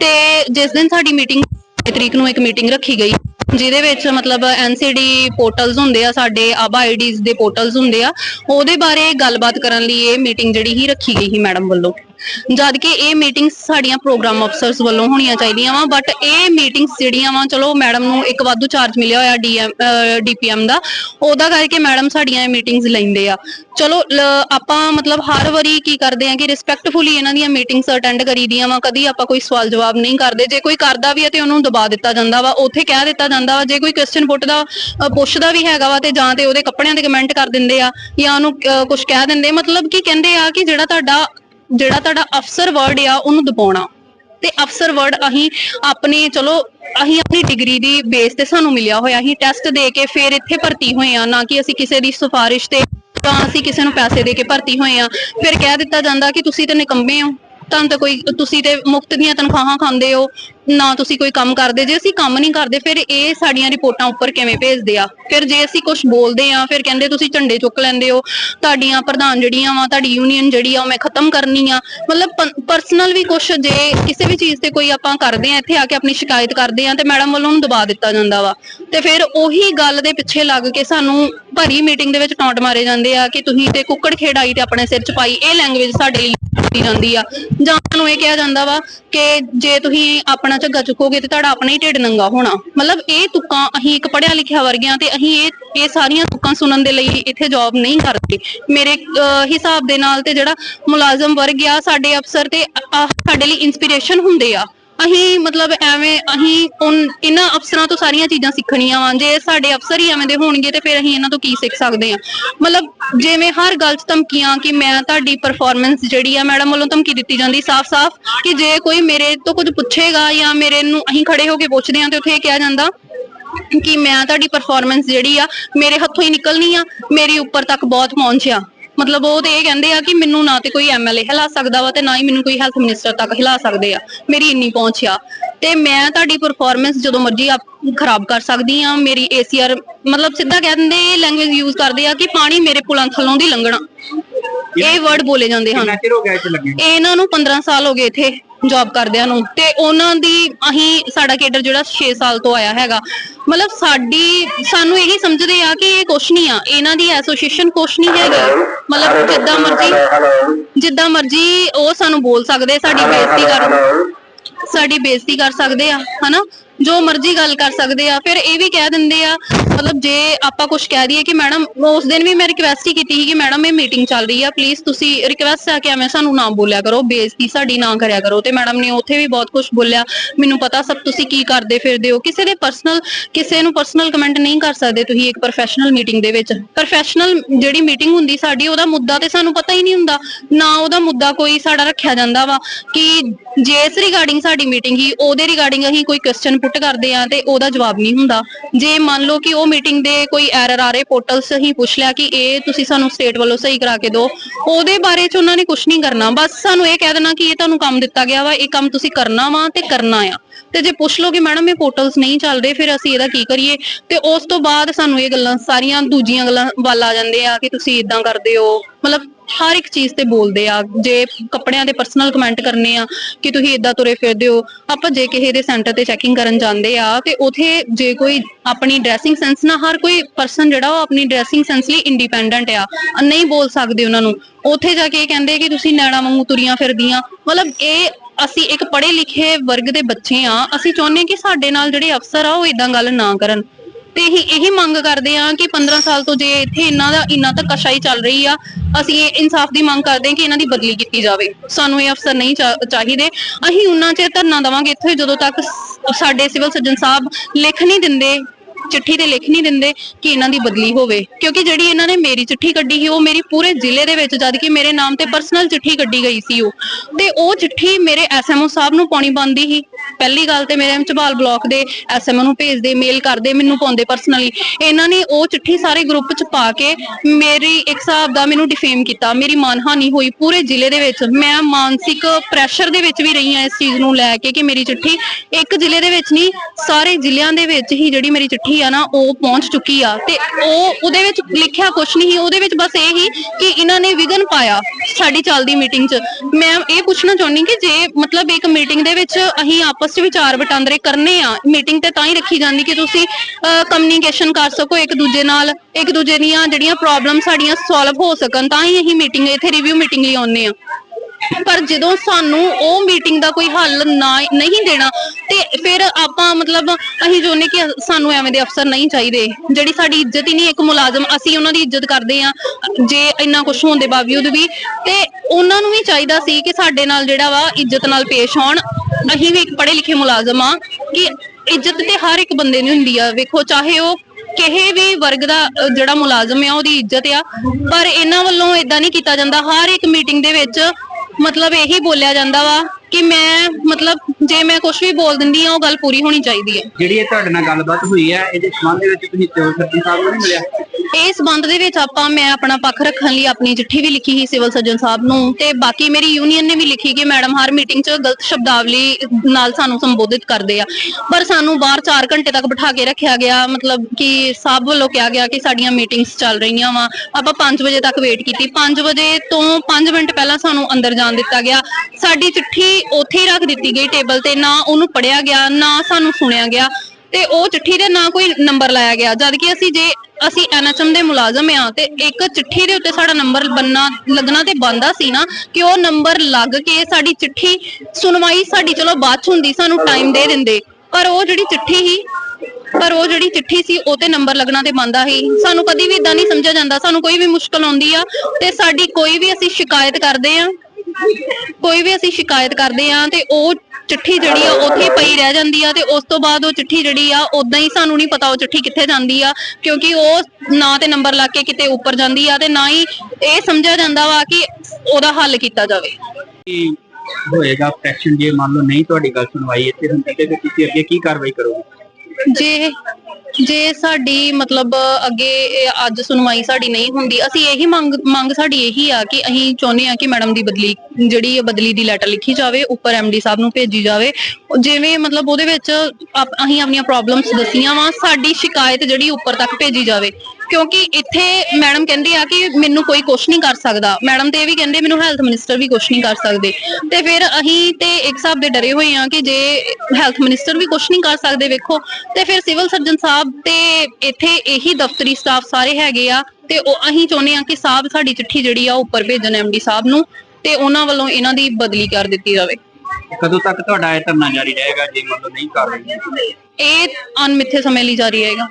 ਤੇ ਜਿਸ ਦਿਨ ਸਾਡੀ ਮੀਟਿੰਗ ਤਰੀਕ ਨੂੰ ਇੱਕ ਮੀਟਿੰਗ ਰੱਖੀ ਗਈ। ਜਿਹਦੇ ਵਿੱਚ ਮਤਲਬ ਐਨਸੀਡੀ ਪੋਰਟਲਸ ਹੁੰਦੇ ਆ, ਸਾਡੇ ਆਬਾ ਆਈਡੀਜ਼ ਦੇ ਪੋਰਟਲਸ ਹੁੰਦੇ ਆ, ਉਹਦੇ ਬਾਰੇ ਗੱਲਬਾਤ ਕਰਨ ਲਈ ਇਹ ਮੀਟਿੰਗ ਜਿਹੜੀ ਹੀ ਰੱਖੀ ਗਈ ਸੀ ਮੈਡਮ ਵੱਲੋਂ। ਜਦ ਕਿ ਇਹ ਮੀਟਿੰਗ ਸਾਡੀਆਂ ਪ੍ਰੋਗਰਾਮ ਅਫਸਰਸ ਵੱਲੋਂ ਹੋਣੀਆਂ ਚਾਹੀਦੀਆਂ ਵਾ ਬਟ ਇਹ ਮੀਟਿੰਗਸ ਜਿਹੜੀਆਂ ਵਾ ਚਲੋ ਮੈਡਮ ਨੂੰ ਇੱਕ ਵਾਧੂ ਚਾਰਜ ਮਿਲਿਆ ਹੋਇਆ ਡੀਐਮ ਡੀਪੀਐਮ ਦਾ ਉਹਦਾ ਕਰਕੇ ਮੈਡਮ ਸਾਡੀਆਂ ਇਹ ਮੀਟਿੰਗਸ ਲੈਂਦੇ ਆ। ਚਲੋ ਆਪਾਂ ਮਤਲਬ ਹਰ ਵਾਰੀ ਕੀ ਕਰਦੇ ਆ ਕਿ ਰਿਸਪੈਕਟਫੁਲੀ ਇਹਨਾਂ ਦੀਆਂ ਮੀਟਿੰਗਸ ਅਟੈਂਡ ਕਰੀਦੀਆਂ ਵਾ ਕਦੀ ਆਪਾਂ ਕੋਈ ਸਵਾਲ ਜਵਾਬ ਨਹੀਂ ਕਰਦੇ। ਜੇ ਕੋਈ ਕਰਦਾ ਵੀ ਹੈ ਤੇ ਉਹਨੂੰ ਦਬਾ ਦਿੱਤਾ ਜਾਂਦਾ ਵਾ ਉੱਥੇ ਕਹਿ ਦਿੱਤਾ ਜਾਂਦਾ ਵਾ ਜੇ ਕੋਈ ਕੁਐਸਚਨ ਪੁੱਟਦਾ ਅ, ਪੁੱਛਦਾ ਵੀ ਹੈਗਾ ਵਾ ਤੇ ਜਾਂ ਤੇ ਉਹਦੇ ਕੱਪੜਿਆਂ ਤੇ ਕਮੈਂਟ ਕਰ ਦਿੰਦੇ ਆ ਜਾਂ ਉਹਨੂੰ ਕੁਝ ਕਹਿ ਦਿੰਦੇ ਮਤਲਬ ਕੀ ਕਹਿੰਦੇ ਆ ਕਿ ਜਿਹੜਾ ਤੁਹਾਡਾ ਜਿਹੜਾ ਤੁਹਾਡਾ ਅਫਸਰ ਵਰਡ ਆ, ਉਹਨੂੰ ਦਬਾਉਣਾ। ਤੇ ਅਫਸਰ ਵਰਡ ਅਸੀਂ ਆਪਣੀ, ਚਲੋ ਅਸੀਂ ਆਪਣੀ ਡਿਗਰੀ ਦੀ ਬੇਸ ਤੇ ਸਾਨੂੰ ਮਿਲਿਆ ਹੋਇਆ। ਅਸੀਂ ਟੈਸਟ ਦੇ ਕੇ ਫਿਰ ਇੱਥੇ ਭਰਤੀ ਹੋਏ ਆ, ਨਾ ਕਿ ਅਸੀਂ ਕਿਸੇ ਦੀ ਸਿਫਾਰਿਸ਼ ਤੇ ਤਾਂ ਅਸੀਂ ਕਿਸੇ ਨੂੰ ਪੈਸੇ ਦੇ ਕੇ ਭਰਤੀ ਹੋਏ ਆ। ਫਿਰ ਕਹਿ ਦਿੱਤਾ ਜਾਂਦਾ ਕਿ ਤੁਸੀਂ ਤੇ ਨਿਕੰਮੇ ਹੋ। ਤੁਹਾਨੂੰ ਤਾਂ ਕੋਈ, ਤੁਸੀਂ ਤੇ ਮੁਫਤ ਦੀਆਂ ਤਨਖਾਹਾਂ ਖਾਂਦੇ ਹੋ। ਨਾ ਤੁਸੀਂ ਕੋਈ ਕੰਮ ਕਰਦੇ, ਜੇ ਅਸੀਂ ਕੰਮ ਨਹੀਂ ਕਰਦੇ, ਫਿਰ ਇਹ ਸਾਡੀਆਂ ਰਿਪੋਰਟਾਂ ਉੱਪਰ ਕਿਵੇਂ ਭੇਜਦੇ ਆ? ਫਿਰ ਜੇ ਅਸੀਂ ਕੁਝ ਬੋਲਦੇ ਆ, ਫਿਰ ਕਹਿੰਦੇ ਤੁਸੀਂ ਝੰਡੇ ਚੁੱਕ ਲੈਂਦੇ ਹੋ, ਤੁਹਾਡੀਆਂ ਪ੍ਰਧਾਨ ਜਿਹੜੀਆਂ ਵਾ, ਤੁਹਾਡੀ ਯੂਨੀਅਨ ਜਿਹੜੀ ਆ, ਉਹ ਮੈਂ ਖਤਮ ਕਰਨੀ ਆ। ਮਤਲਬ ਪਰਸਨਲ ਵੀ ਕੁਝ ਜੇ ਕਿਸੇ ਵੀ ਚੀਜ਼ ਤੇ ਕੋਈ ਆਪਾਂ ਕਰਦੇ ਆ, ਇੱਥੇ ਆ ਕੇ ਆਪਣੀ ਸ਼ਿਕਾਇਤ ਕਰਦੇ ਆ, ਤੇ ਮੈਡਮ ਵੱਲੋਂ ਉਹਨੂੰ ਦਬਾ ਦਿੱਤਾ ਜਾਂਦਾ ਵਾ। ਤੇ ਫਿਰ ਉਹੀ ਗੱਲ ਦੇ ਪਿੱਛੇ ਲੱਗ ਕੇ ਸਾਨੂੰ ਭਰੀ ਮੀਟਿੰਗ ਦੇ ਵਿੱਚ ਟੌਂਟ ਮਾਰੇ ਜਾਂਦੇ ਆ ਕਿ ਤੁਸੀਂ ਤੇ ਕੁੱਕੜ ਖੇਡਾਈ ਤੇ ਆਪਣੇ ਸਿਰ ਚ ਪਾਈ, ਇਹ ਲੈਂਗੁਏਜ ਸਾਡੇ ਲਈ ਕੀਤੀ ਜਾਂਦੀ ਆ। ਜਾਂ ਨੂੰ ਇਹ ਕਿਹਾ ਜਾਂਦਾ ਵਾ ਕਿ ਜੇ ਤੁਸੀਂ ਆਪਣਾ ਝੱਗਾ ਚੁੱਕੋਗੇ ਤੇ ਤੁਹਾਡਾ ਆਪਣਾ ਹੀ ਢਿੱਡ ਨੰਗਾ ਹੋਣਾ। ਮਤਲਬ ਇਹ ਤੁਕਾਂ ਅਸੀਂ ਇੱਕ ਪੜਿਆ ਲਿਖਿਆ ਵਰਗਿਆਂ ਤੇ ਅਸੀਂ ਇਹ ਇਹ ਸਾਰੀਆਂ ਤੁਕਾਂ ਸੁਣਨ ਦੇ ਲਈ ਇੱਥੇ ਜੌਬ ਨਹੀਂ ਕਰਦੇ। ਮੇਰੇ ਹਿਸਾਬ ਦੇ ਨਾਲ ਤੇ ਜਿਹੜਾ ਮੁਲਾਜ਼ਮ ਵਰਗ ਆ, ਸਾਡੇ ਅਫਸਰ ਤੇ ਸਾਡੇ ਲਈ ਇਨਸਪੀਰੇਸ਼ਨ ਹੁੰਦੇ ਆ। ਅਸੀਂ ਮਤਲਬ ਐਵੇਂ ਅਸੀਂ ਉਨ- ਇਹਨਾਂ ਅਫਸਰਾਂ ਤੋਂ ਸਾਰੀਆਂ ਚੀਜ਼ਾਂ ਸਿੱਖਣੀਆਂ ਵਾਂ। ਜੇ ਸਾਡੇ ਅਫਸਰ ਹੀ ਐਵੇਂ ਦੇ ਹੋਣਗੇ ਤੇ ਫਿਰ ਅਸੀਂ ਇਹਨਾਂ ਤੋਂ ਕੀ ਸਿੱਖ ਸਕਦੇ ਆ? ਮਤਲਬ ਜਿਵੇਂ ਹਰ ਗੱਲ 'ਚ ਧਮਕੀਆਂ ਕਿ ਮੈਂ ਤੁਹਾਡੀ ਪਰਫਾਰਮੈਂਸ ਜਿਹੜੀ ਆ ਮੈਡਮ ਵੱਲੋਂ ਧਮਕੀ ਦਿੱਤੀ ਜਾਂਦੀ ਸਾਫ਼-ਸਾਫ਼ ਕਿ ਜੇ ਕੋਈ ਮੇਰੇ ਤੋਂ ਕੁਝ ਪੁੱਛੇਗਾ ਜਾਂ ਮੇਰੇ ਨੂੰ ਅਸੀਂ ਖੜੇ ਹੋ ਕੇ ਪੁੱਛਦੇ ਹਾਂ ਤੇ ਉੱਥੇ ਇਹ ਕਿਹਾ ਜਾਂਦਾ ਕਿ ਮੈਂ ਤੁਹਾਡੀ ਪਰਫਾਰਮੈਂਸ ਜਿਹੜੀ ਆ ਮੇਰੇ ਹੱਥੋਂ ਹੀ ਨਿਕਲਣੀ ਆ, ਮੇਰੀ ਉੱਪਰ ਤੱਕ ਬਹੁਤ ਪਹੁੰਚ ਆ ਮਤਲਬ ਉਹ ਤੇ ਇਹ ਕਹਿੰਦੇ ਆ ਕਿ ਮੈਨੂੰ ਨਾ ਤੇ ਕੋਈ ਐਮਐਲਏ ਹਿਲਾ ਸਕਦਾ ਵਾ ਤੇ ਨਾ ਹੀ ਮੈਨੂੰ ਕੋਈ ਹੈਲਥ ਮਿਨਿਸਟਰ ਤੱਕ ਹਿਲਾ ਸਕਦੇ ਆ। ਮੇਰੀ ਇੰਨੀ ਪਹੁੰਚ ਆ। ਤੇ ਮੈਂ ਤੁਹਾਡੀ ਪਰਫਾਰਮੈਂਸ ਜਦੋਂ ਮਰਜ਼ੀ ਆਪ- ਖਰਾਬ ਕਰ ਸਕਦੀ ਆ ਮੇਰੀ ਏਸੀਆਰ ਮਤਲਬ ਸਿੱਧਾ ਕਹਿ ਦਿੰਦੇ ਇਹ ਲੈਂਗੁਏਜ ਯੂਜ਼ ਕਰਦੇ ਆ ਕਿ ਪਾਣੀ ਮੇਰੇ ਪੁਲਾਂ ਥੱਲੋਂ ਦੀ ਲੰਘਣਾ। ਇਹ ਵਰਡ ਬੋਲੇ ਜਾਂਦੇ ਹਨ। ਕਿੰਨਾ ਚਿਰ ਹੋ ਗਿਆ ਇੱਥੇ ਲੱਗੇ ਨੂੰ? ਇਹਨਾਂ ਨੂੰ 15 ਸਾਲ ਹੋ ਗਏ ਇੱਥੇ। ਜੌਬ ਕਰਦਿਆਂ ਨੂੰ। ਤੇ ਉਹਨਾਂ ਦੀ ਅਸੀਂ ਸਾਡਾ ਕੇਡਰ ਜਿਹੜਾ 6 ਸਾਲ ਤੋਂ ਆਇਆ ਹੈਗਾ ਮਤਲਬ ਸਾਡੀ ਸਾਨੂੰ ਇਹੀ ਸਮਝਦੇ ਆ ਕਿ ਇਹ ਕੁਛ ਨਹੀਂ ਆ। ਇਹਨਾਂ ਦੀ ਐਸੋਸੀਏਸ਼ਨ ਕੁਛ ਨਹੀਂ ਹੈਗੀ। ਮਤਲਬ ਜਿੱਦਾਂ ਮਰਜ਼ੀ ਜਿੱਦਾਂ ਮਰਜ਼ੀ ਉਹ ਸਾਨੂੰ ਬੋਲ ਸਕਦੇ ਸਾਡੀ ਬੇਇੱਜ਼ਤੀ ਕਰ ਸਾਡੀ ਬੇਇੱਜ਼ਤੀ ਕਰ ਸਕਦੇ ਆ ਹਨਾ? ਜੋ ਮਰਜ਼ੀ ਗੱਲ ਕਰ ਸਕਦੇ ਆ, ਫਿਰ ਇਹ ਵੀ ਕਹਿ ਦਿੰਦੇ ਆ, ਮਤਲਬ ਜੇ ਆਪਾਂ ਕੁਝ ਕਹਿ ਦਈਏ ਕਿ ਮੈਡਮ ਉਸ ਦਿਨ ਵੀ ਮੈਂ ਰਿਕਵੈਸਟ ਹੀ ਕੀਤੀ ਸੀ ਕਿ ਮੈਡਮ ਇਹ ਮੀਟਿੰਗ ਚੱਲ ਰਹੀ ਆ ਪਲੀਜ਼ ਤੁਸੀਂ ਰਿਕਵੈਸਟ ਆ ਕਿ ਐਵੇਂ ਸਾਨੂੰ ਨਾ ਬੋਲਿਆ ਕਰੋ, ਬੇਇੱਜ਼ਤੀ ਸਾਡੀ ਨਾ ਕਰਿਆ ਕਰੋ, ਤੇ ਮੈਡਮ ਨੇ ਉੱਥੇ ਵੀ ਬਹੁਤ ਕੁਝ ਬੋਲਿਆ, ਮੈਨੂੰ ਪਤਾ ਸਭ ਤੁਸੀਂ ਕੀ ਕਰਦੇ ਫਿਰਦੇ ਹੋ, ਕਿਸੇ ਦੇ ਪਰਸਨਲ ਕਿਸੇ ਨੂੰ ਪਰਸਨਲ ਕਮੈਂਟ ਨਹੀਂ ਕਰ ਸਕਦੇ ਤੁਸੀਂ ਇੱਕ ਪ੍ਰੋਫੈਸ਼ਨਲ ਮੀਟਿੰਗ ਦੇ ਵਿੱਚ ਪ੍ਰੋਫੈਸ਼ਨਲ ਜਿਹੜੀ ਮੀਟਿੰਗ ਹੁੰਦੀ ਸਾਡੀ, ਉਹਦਾ ਮੁੱਦਾ ਤੇ ਸਾਨੂੰ ਪਤਾ ਹੀ ਨਹੀਂ ਹੁੰਦਾ, ਨਾ ਉਹਦਾ ਮੁੱਦਾ ਕੋਈ ਸਾਡਾ ਰੱਖਿਆ ਜਾਂਦਾ ਵਾ, ਕਿ ਜੇ ਇਸ ਰਿਗਾਰਡਿੰਗ ਸਾਡੀ ਮੀਟਿੰਗ ਹੀ ਉਹਦੇ ਰਿਗਾਰਡਿੰਗ ਅਸੀਂ ਕੋਈ ਕੁਐਸਚਨ ਪੁੱਟ ਕਰਦੇ ਆ ਤੇ ਉਹਦਾ ਜਵਾਬ ਨਹੀਂ ਹੁੰਦਾ। ਜੇ ਮੰਨ ਲਓ ਕਿ ਉਹ ਮੀਟਿੰਗ ਦੇ ਕੋਈ ਐਰਰ ਆ ਰਹੇ ਪੋਰਟਲਸ ਅਸੀਂ ਪੁੱਛ ਲਿਆ ਕਿ ਇਹ ਤੁਸੀਂ ਸਾਨੂੰ ਸਟੇਟ ਵੱਲੋਂ ਸਹੀ ਕਰਾ ਕੇ ਦਿਓ, ਉਹਦੇ ਬਾਰੇ ਚ ਉਹਨਾਂ ਨੇ ਕੁਝ ਨਹੀਂ ਕਰਨਾ। ਬਸ ਸਾਨੂੰ ਇਹ ਕਹਿ ਦੇਣਾ ਕਿ ਇਹ ਤੁਹਾਨੂੰ ਕੰਮ ਦਿੱਤਾ ਗਿਆ ਵਾ, ਇਹ ਕੰਮ ਤੁਸੀਂ ਕਰਨਾ ਵਾ ਤੇ ਕਰਨਾ ਆ। ਤੇ ਜੇ ਪੁੱਛ ਲਓ ਕਿ ਮੈਡਮ ਇਹ ਪੋਰਟਲਸ ਨਹੀਂ ਚੱਲਦੇ ਫਿਰ ਅਸੀਂ ਇਹਦਾ ਕੀ ਕਰੀਏ? ਤੇ ਉਸ ਤੋਂ ਬਾਅਦ ਸਾਨੂੰ ਇਹ ਗੱਲਾਂ ਸਾਰੀਆਂ ਦੂਜੀਆਂ ਗੱਲਾਂ ਵੱਲ ਆ ਜਾਂਦੇ ਆ ਕਿ ਤੁਸੀਂ ਇਦਾਂ ਕਰਦੇ ਹੋ। ਮਤਲਬ ਹਰ ਇੱਕ ਚੀਜ਼ ਤੇ ਬੋਲਦੇ ਆ, ਜੇ ਕੱਪੜਿਆਂ ਦੇ ਪਰਸਨਲ ਕਮੈਂਟ ਕਰਨੇ ਆ ਕਿ ਤੁਸੀਂ ਇਦਾਂ ਤੁਰੇ ਫਿਰਦੇ ਹੋ, ਆਪਾਂ ਜੇ ਕਿਸੇ ਦੇ ਸੈਂਟਰ ਤੇ ਚੈਕਿੰਗ ਕਰਨ ਜਾਂਦੇ ਆ ਤੇ ਉਥੇ ਜੇ ਕੋਈ ਆਪਣੀ ਡਰੈਸਿੰਗ ਸੈਂਸ ਨਾਲ ਹਰ ਕੋਈ ਪਰਸਨ ਜਿਹੜਾ ਉਹ ਆਪਣੀ ਡਰੈਸਿੰਗ ਸੈਂਸ ਲਈ ਇੰਡੀਪੈਂਡੈਂਟ ਆ, ਨਹੀਂ ਬੋਲ ਸਕਦੇ ਉਹਨਾਂ ਨੂੰ। ਉਥੇ ਜਾ ਕੇ ਇਹ ਕਹਿੰਦੇ ਕਿ ਤੁਸੀਂ ਨੈਣਾ ਵਾਂਗੂ ਤੁਰੀਆਂ ਫਿਰਦੀਆਂ। ਮਤਲਬ ਇਹ ਅਸੀਂ ਇੱਕ ਪੜ੍ਹੇ ਲਿਖੇ ਵਰਗ ਦੇ ਬੱਚੇ ਆ, ਅਸੀਂ ਚਾਹੁੰਦੇ ਕਿ ਸਾਡੇ ਨਾਲ ਜਿਹੜੇ ਅਫਸਰ ਆ ਉਹ ਇਦਾਂ ਗੱਲ ਨਾ ਕਰਨ। ਤੇ ਇਹੀ ਇਹੀ ਮੰਗ ਕਰਦੇ ਆ ਕਿ 15 ਸਾਲ ਤੋਂ ਜੇ ਇੱਥੇ ਇਹਨਾਂ ਦਾ ਇੰਨਾ ਧੱਕਾਸ਼ਾਹੀ ਚੱਲ ਰਹੀ ਆ, ਅਸੀਂ ਇਹ ਇਨਸਾਫ ਦੀ ਮੰਗ ਕਰਦੇ ਹਾਂ ਕਿ ਇਹਨਾਂ ਦੀ ਬਦਲੀ ਕੀਤੀ ਜਾਵੇ। ਸਾਨੂੰ ਇਹ ਅਫਸਰ ਨਹੀਂ ਚਾ- ਚਾਹੀਦੇ। ਅਸੀਂ ਉਹਨਾਂ ਚਿਰ ਧਰਨਾ ਦੇਵਾਂਗੇ, ਇੱਥੇ ਜਦੋਂ ਤੱਕ ਸ- ਸਾਡੇ ਸਿਵਲ ਸਰਜਨ ਸਾਹਿਬ ਲਿਖ ਨਹੀਂ ਦਿੰਦੇ, ਚਿੱਠੀ ਤੇ ਲਿਖ ਨਹੀਂ ਦਿੰਦੇ ਕਿ ਇਹਨਾਂ ਦੀ ਬਦਲੀ ਹੋਵੇ। ਕਿਉਂਕਿ ਜਿਹੜੀ ਇਹਨਾਂ ਨੇ ਮੇਰੀ ਚਿੱਠੀ ਕੱਢੀ ਸੀ, ਉਹ ਮੇਰੀ ਪੂਰੇ ਜ਼ਿਲ੍ਹੇ ਦੇ ਵਿੱਚ, ਜਦ ਕਿ ਮੇਰੇ ਨਾਮ ਤੇ ਪਰਸਨਲ ਚਿੱਠੀ ਕੱਢੀ ਗਈ ਸੀ ਉਹ। ਤੇ ਉਹ ਚਿੱਠੀ ਮੇਰੇ ਐਸਐਮਓ ਸਾਹਿਬ ਨੂੰ ਪਾਉਣੀ ਬੰਦੀ ਸੀ। ਪਹਿਲੀ ਗੱਲ ਤੇ ਮੇਰੇ ਝਬਾਲ ਬਲਾਕ ਦੇ ਐਸਐਮਓ ਨੂੰ ਭੇਜਦੇ ਮੇਲ ਕਰਦੇ ਮੈਨੂੰ ਪਾਉਂਦੇ ਪਰਸਨਲੀ ਇਹਨਾਂ ਨੇ ਉਹ ਚਿੱਠੀ ਸਾਰੇ ਗਰੁੱਪ ਚ ਪਾ ਕੇ ਮੇਰੀ ਇੱਕ ਹਿਸਾਬ ਦਾ ਮੈਨੂੰ ਡਿਫੇਮ ਕੀਤਾ। ਮੇਰੀ ਮਾਨਹਾਨੀ ਹੋਈ ਪੂਰੇ ਜ਼ਿਲ੍ਹੇ ਦੇ ਵਿੱਚ। ਮੈਂ ਮਾਨਸਿਕ ਪ੍ਰੈਸ਼ਰ ਦੇ ਵਿੱਚ ਵੀ ਰਹੀ ਹਾਂ ਇਸ ਚੀਜ਼ ਨੂੰ ਲੈ ਕੇ ਕਿ ਮੇਰੀ ਚਿੱਠੀ ਇੱਕ ਜ਼ਿਲ੍ਹੇ ਦੇ ਵਿੱਚ ਨਹੀਂ, ਸਾਰੇ ਜ਼ਿਲ੍ਹਿਆਂ ਦੇ ਵਿੱਚ ਹੀ ਜਿਹੜੀ ਮੇਰੀ ਚਿੱਠੀ ਆ ਨਾ, ਉਹ ਪਹੁੰਚ ਚੁੱਕੀ ਆ। ਤੇ ਉਹ ਉਹਦੇ ਵਿੱਚ ਲਿਖਿਆ ਕੁਝ ਨਹੀਂ ਉਹਦੇ ਵਿੱਚ ਬਸ ਇਹ ਹੀ ਕਿ ਇਹਨਾਂ ਨੇ ਵਿਗਨ ਪਾਇਆ ਸਾਡੀ ਚੱਲਦੀ ਮੀਟਿੰਗ 'ਚ। ਮੈਂ ਇਹ ਪੁੱਛਣਾ ਚਾਹੁੰਦੀ ਕਿ ਜੇ ਮਤਲਬ ਇੱਕ ਮੀਟਿੰਗ ਦੇ ਵਿੱਚ ਅਸੀਂ ਆਪਸ 'ਚ ਵਿਚਾਰ ਵਟਾਂਦਰੇ ਕਰਨੇ ਆ। ਮੀਟਿੰਗ ਤੇ ਤਾਂ ਹੀ ਰੱਖੀ ਜਾਂਦੀ ਕਿ ਤੁਸੀਂ ਕਮਿਊਨੀਕੇਸ਼ਨ ਕਰ ਸਕੋ ਇੱਕ ਦੂਜੇ ਨਾਲ, ਇੱਕ ਦੂਜੇ ਦੀਆਂ ਜਿਹੜੀਆਂ ਪ੍ਰੋਬਲਮ ਸਾਡੀਆਂ ਸੋਲਵ ਹੋ ਸਕਣ, ਤਾਂ ਹੀ ਅਸੀਂ ਮੀਟਿੰਗ ਇੱਥੇ ਰਿਵਿਊ ਮੀਟਿੰਗ ਲਈ ਆਉਂਦੇ ਆ ਪਰ ਜਦੋਂ ਸਾਨੂੰ ਉਹ ਮੀਟਿੰਗ ਦਾ ਕੋਈ ਹੱਲ ਨਾ, ਨਹੀਂ ਦੇਣਾ, ਤੇ ਫਿਰ ਆਪਾਂ ਮਤਲਬ ਅਸੀਂ ਚਾਹੁੰਦੇ ਕਿ ਸਾਨੂੰ ਐਵੇਂ ਦੇ ਅਫਸਰ ਨਹੀਂ ਚਾਹੀਦੇ। ਜਿਹੜੀ ਸਾਡੀ ਇੱਜ਼ਤ ਹੀ ਨਹੀਂ, ਇੱਕ ਮੁਲਾਜ਼ਮ, ਅਸੀਂ ਉਹਨਾਂ ਦੀ ਇੱਜ਼ਤ ਕਰਦੇ ਆ ਜੇ ਇੰਨਾ ਕੁਝ ਹੋਣ ਦੇ ਬਾਵਜੂਦ ਵੀ। ਤੇ ਉਹਨਾਂ ਨੂੰ ਵੀ ਚਾਹੀਦਾ ਸੀ ਕਿ ਸਾਡੇ ਨਾਲ ਜਿਹੜਾ ਵਾ ਇੱਜ਼ਤ ਨਾਲ ਪੇਸ਼ ਆਉਣ ਅਸੀਂ ਵੀ ਇੱਕ ਪੜ੍ਹੇ ਲਿਖੇ ਮੁਲਾਜ਼ਮ ਆ ਕਿ ਇੱਜ਼ਤ ਤੇ ਹਰ ਇੱਕ ਬੰਦੇ ਨੂੰ ਹੁੰਦੀ ਆ। ਵੇਖੋ, ਚਾਹੇ ਉਹ ਕਿਸੇ ਵੀ ਵਰਗ ਦਾ ਜਿਹੜਾ ਮੁਲਾਜ਼ਮ ਆ, ਉਹਦੀ ਇੱਜ਼ਤ ਆ। ਪਰ ਇਹਨਾਂ ਵੱਲੋਂ ਇਦਾਂ ਨਹੀਂ ਕੀਤਾ ਜਾਂਦਾ। ਹਰ ਇੱਕ ਮੀਟਿੰਗ ਦੇ ਵਿੱਚ ਮਤਲਬ ਇਹੀ ਬੋਲਿਆ ਜਾਂਦਾ ਵਾ ਕਿ ਮੈਂ, ਮਤਲਬ ਜੇ ਮੈਂ ਕੁਝ ਵੀ ਬੋਲ ਦਿੰਦੀ ਆ, ਉਹ ਗੱਲ ਪੂਰੀ ਹੋਣੀ ਚਾਹੀਦੀ ਹੈ। ਜਿਹੜੀ ਇਹ ਤੁਹਾਡੇ ਨਾਲ ਗੱਲਬਾਤ ਹੋਈ ਹੈ, ਇਹਦੇ ਸੰਬੰਧ ਦੇ ਵਿੱਚ ਤੁਸੀਂ ਸਿਵਲ ਸਰਜਨ ਸਾਹਿਬ ਨੂੰ ਨਹੀਂ ਮਿਲਿਆ। ਇਸ ਸੰਬੰਧ ਦੇ ਵਿੱਚ ਆਪਾਂ ਮੈਂ ਆਪਣਾ ਪੱਖ ਰੱਖਣ ਲਈ ਆਪਣੀ ਚਿੱਠੀ ਵੀ ਲਿਖੀ ਸੀ ਸਿਵਲ ਸਰਜਨ ਸਾਹਿਬ ਨੂੰ ਤੇ ਬਾਕੀ ਮੇਰੀ ਯੂਨੀਅਨ ਨੇ ਵੀ ਲਿਖੀ ਕਿ ਮੈਡਮ ਹਰ ਮੀਟਿੰਗ 'ਚ ਗਲਤ ਸ਼ਬਦਾਵਲੀ ਨਾਲ ਸਾਨੂੰ ਸੰਬੋਧਿਤ ਕਰਦੇ ਆ। ਪਰ ਸਾਨੂੰ ਬਾਹਰ 4 ਘੰਟੇ ਤੱਕ ਬਿਠਾ ਕੇ ਰੱਖਿਆ ਗਿਆ, ਮਤਲਬ ਕਿ ਸਭ ਵੱਲੋਂ ਕਿਹਾ ਗਿਆ ਕਿ ਸਾਡੀਆਂ ਮੀਟਿੰਗਸ ਚੱਲ ਰਹੀਆਂ ਵਾ। ਆਪਾਂ 5 ਵਜੇ ਤੱਕ ਵੇਟ ਕੀਤੀ। 5 ਵਜੇ ਤੋਂ 5 ਮਿੰਟ ਪਹਿਲਾਂ ਸਾਨੂੰ ਅੰਦਰ ਜਾਣ ਦਿੱਤਾ ਗਿਆ। ਸਾਡੀ ਚਿੱਠੀ ਉੱਥੇ ਹੀ ਰੱਖ ਦਿੱਤੀ ਗਈ ਟੇਬਲ ਤੇ, ਨਾ ਉਹਨੂੰ ਪੜਿਆ ਗਿਆ, ਨਾ ਸਾਨੂੰ ਸੁਣਿਆ ਗਿਆ। ਤੇ ਉਹ ਚਿੱਠੀ ਦੇ ਨਾ ਕੋਈ ਨੰਬਰ ਲਾਇਆ ਗਿਆ, ਜਦ ਕਿ ਅਸੀਂ ਜੇ ਅਸੀਂ ਐਨਐਚਐਮ ਦੇ ਮੁਲਾਜ਼ਮ ਆ ਤੇ ਇੱਕ ਚਿੱਠੀ ਦੇ ਉੱਤੇ ਸਾਡਾ ਨੰਬਰ ਬੰਨਾ, ਲੱਗਣਾ ਤੇ ਬੰਦਾ ਸੀ ਨਾ ਕਿ ਉਹ ਨੰਬਰ ਲੱਗ ਕੇ ਸਾਡੀ ਚਿੱਠੀ ਸੁਣਵਾਈ ਸਾਡੀ, ਚਲੋ ਬਾਅਦ ਚ ਹੁੰਦੀ ਸਾਨੂੰ ਟਾਈਮ ਦੇ ਦਿੰਦੇ, ਪਰ ਉਹ ਜਿਹੜੀ ਚਿੱਠੀ ਸੀ, ਪਰ ਉਹ ਜਿਹੜੀ ਚਿੱਠੀ ਸੀ ਉਹ ਤੇ ਨੰਬਰ ਲੱਗਣਾ ਤੇ ਬੰਦਾ ਸੀ। ਸਾਨੂੰ ਕਦੀ ਵੀ ਇਦਾਂ ਨਹੀਂ ਸਮਝਿਆ ਜਾਂਦਾ, ਸਾਨੂੰ ਕੋਈ ਵੀ ਮੁਸ਼ਕਲ ਆਉਂਦੀ ਆ ਤੇ ਸਾਡੀ ਕੋਈ ਵੀ ਅਸੀਂ ਸ਼ਿਕਾਇਤ ਕਰਦੇ ਆ ਕੋਈ ਵੀ ਅਸੀਂ ਸ਼ਿਕਾਇਤ ਕਰਦੇ ਆ ਤੇ ਉਹ ਚਿੱਠੀ ਜਿਹੜੀ ਆ ਉੱਥੇ ਪਈ ਰਹਿ ਜਾਂਦੀ ਆ ਤੇ ਉਸ ਤੋਂ ਬਾਅਦ ਉਹ ਚਿੱਠੀ ਜਿਹੜੀ ਆ ਉਦਾਂ ਹੀ ਸਾਨੂੰ ਨਹੀਂ ਪਤਾ ਉਹ ਚਿੱਠੀ ਕਿੱਥੇ ਜਾਂਦੀ ਆ, ਕਿਉਂਕਿ ਉਹ ਨਾ ਤੇ ਨੰਬਰ ਲਾ ਕੇ ਕਿਤੇ ਉੱਪਰ ਜਾਂਦੀ ਆ ਤੇ ਨਾ ਹੀ ਇਹ ਸਮਝਿਆ ਜਾਂਦਾ ਵਾ ਕਿ ਉਹਦਾ ਹੱਲ ਕੀਤਾ ਜਾਵੇ। ਕੀ ਹੋਏਗਾ? ਪ੍ਰੈਕਸ਼ਨ ਜੇ ਮੰਨ ਲਓ ਨਹੀਂ ਤੁਹਾਡੀ ਗੱਲ ਸੁਣਵਾਈ ਇੱਥੇ ਹੁੰਦੀ ਤੇ ਤੁਸੀਂ ਅੱਗੇ ਕੀ ਕਾਰਵਾਈ ਕਰੋਗੇ? ਜੇ ਜੇ ਸਾਡੀ ਮਤਲਬ ਅੱਗੇ ਇਹ ਅੱਜ ਸੁਣਵਾਈ ਸਾਡੀ ਨਹੀਂ ਹੁੰਦੀ, ਅਸੀਂ ਇਹੀ ਮੰਗ ਮੰਗ ਸਾਡੀ ਇਹੀ ਆ ਕਿ ਅਸੀਂ ਚਾਹੁੰਦੇ ਆ ਕਿ ਮੈਡਮ ਦੀ ਬਦਲੀ, ਜਿਹੜੀ ਇਹ ਬਦਲੀ ਦੀ ਲੈਟਰ ਲਿਖੀ ਜਾਵੇ, ਉੱਪਰ ਐਮਡੀ ਸਾਹਿਬ ਨੂੰ ਭੇਜੀ ਜਾਵੇ। ਜਿਵੇਂ ਮਤਲਬ ਉਹਦੇ ਵਿੱਚ ਆਪ- ਅਸੀਂ ਆਪਣੀਆਂ ਪ੍ਰੋਬਲਮਸ ਦੱਸੀਆਂ ਵਾ, ਸਾਡੀ ਸ਼ਿਕਾਇਤ ਜਿਹੜੀ ਉੱਪਰ ਤੱਕ ਭੇਜੀ ਜਾਵੇ। ਕਿਉਂਕਿ ਇੱਥੇ ਮੈਡਮ ਕਹਿੰਦੀ ਆ ਕਿ ਮੈਨੂੰ ਕੋਈ ਕੁਛ ਨਹੀਂ ਕਰ ਸਕਦਾ। ਮੈਡਮ ਤੇ ਇਹ ਵੀ ਕਹਿੰਦੇ, ਮੈਨੂੰ ਹੈਲਥ ਮਿਨਿਸਟਰ ਵੀ ਕੁਛ ਨਹੀਂ ਕਰ ਸਕਦੇ। ਤੇ ਫਿਰ ਅਸੀਂ ਤੇ ਇੱਕ ਹਿਸਾਬ ਦੇ ਡਰੇ ਹੋਏ ਆ ਕਿ ਜੇ ਹੈਲਥ ਮਿਨਿਸਟਰ ਵੀ ਕੁਛ ਨਹੀਂ ਕਰ ਸਕਦੇ, ਵੇਖੋ ਤੇ ਫਿਰ ਸਿਵਲ ਸਰਜਨ ਸਾਹਿਬ ਤੇ ਇੱਥੇ ਇਹੀ ਦਫ਼ਤਰੀ ਸਟਾਫ ਸਾਰੇ ਹੈਗੇ ਆ ਤੇ ਉਹ ਅਸੀਂ ਚਾਹੁੰਦੇ ਆ ਕਿ ਸਾਹਿਬ ਸਾਡੀ ਚਿੱਠੀ ਜਿਹੜੀ ਆ ਉੱਪਰ ਭੇਜਣ ਐਮਡੀ ਸਾਹਿਬ ਨੂੰ ਤੇ ਉਹਨਾਂ ਵੱਲੋਂ ਇਹਨਾਂ ਦੀ ਬਦਲੀ ਕਰ ਦਿੱਤੀ ਜਾਵੇ। ਕਦੋਂ ਤੱਕ ਤੁਹਾਡਾ ਇਹ ਧਰਨਾ ਜਾਰੀ ਰਹੇਗਾ? ਜੇ ਮੰਨ ਲਓ ਨਹੀਂ ਕਾਰਵਾਈ ਇਹ ਅਨਮਿੱਥੇ ਸਮੇਂ ਲਈ ਜਾਰੀ ਰਹੇਗਾ।